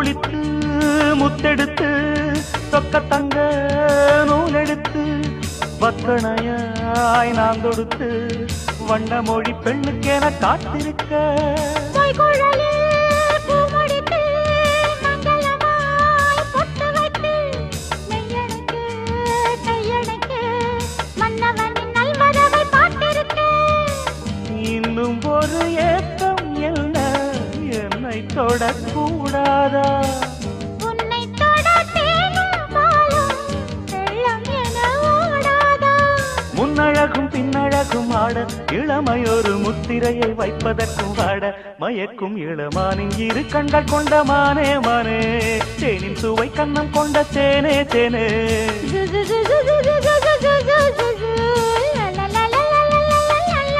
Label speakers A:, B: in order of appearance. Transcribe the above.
A: முக்குளித்து முத்தெடுத்து சொக்க தங்க நூலெடுத்து வத்தனையாய் நான் தொடுத்து வண்ண மொழி பெண்ணுக்கென காத்திருக்க.
B: பொய்குழலில் பூமுடித்து, மங்களமாய்
A: தொடக்கூடாதா?
B: உன்னை?
A: முன்னழகும் பின்னழகும் ஆட இளமையொரு முத்திரையை வைப்பதற்கும் ஆட மயக்கும் இளமானின் இரு கண்கள் கொண்ட மானே மானே. தேனின் சுவை கண்ணம் கொண்ட தேனே தேனே.